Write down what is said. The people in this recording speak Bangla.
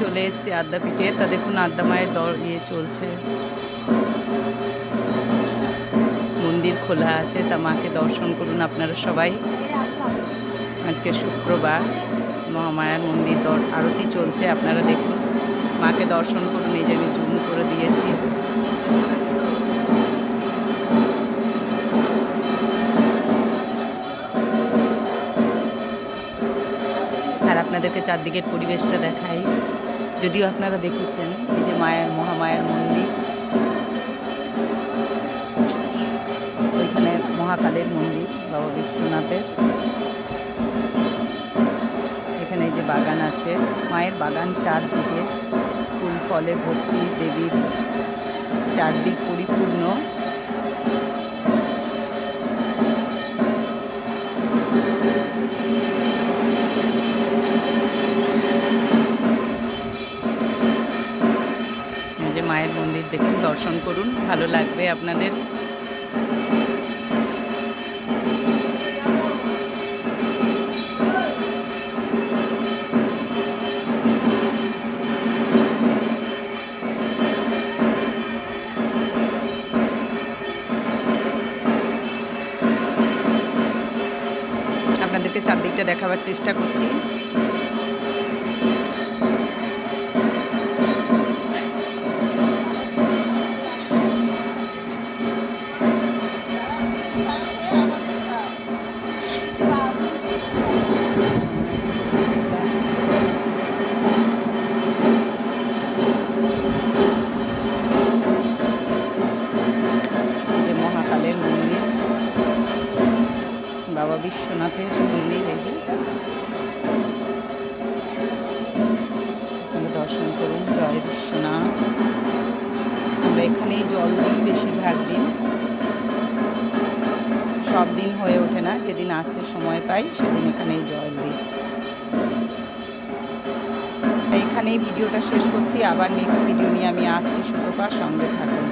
চলে এসেছি আদ্যাপীঠে। তা দেখুন, আদ্যা মায়ের দর ইয়ে চলছে। মন্দির খোলা আছে, তা মাকে দর্শন করুন আপনারা সবাই। আজকে শুক্রবার, মহামায়ার মন্দির দর আরতি চলছে, আপনারা দেখুন। মাকে দর্শন করুন, এই যে আমি জুম করে দিয়েছি। আপনাদেরকে চারদিকের পরিবেশটা দেখাই। যদিও আপনারা দেখেছেন এই যে মায়ের, মহামায়ার মন্দির। ওইখানে মহাকালের মন্দির, বাবা বিশ্বনাথের। এখানে এই যে বাগান আছে, মায়ের বাগান চারদিকে। ফুল, ফলে ভর্তি, দেবীর চারদিক পরিপূর্ণ। যে মায়ের মন্দির দেখুন দর্শন করুন ভালো লাগবে আপনাদের। আপনাদেরকে চারদিকটা দেখাবার চেষ্টা করছি। বিশ্বনাথের মন্দির যে দর্শন করুন, জয় বিশ্বনাথ। আমরা এখানেই জল দিই বেশিরভাগ দিন। সব দিন হয়ে ওঠে না, যেদিন আসতে সময় পাই সেদিন এখানেই জল দিই। এখানেই ভিডিওটা শেষ করছি, আবার নেক্সট ভিডিও নিয়ে আমি আসছি সুতপা, সঙ্গে থাকুন।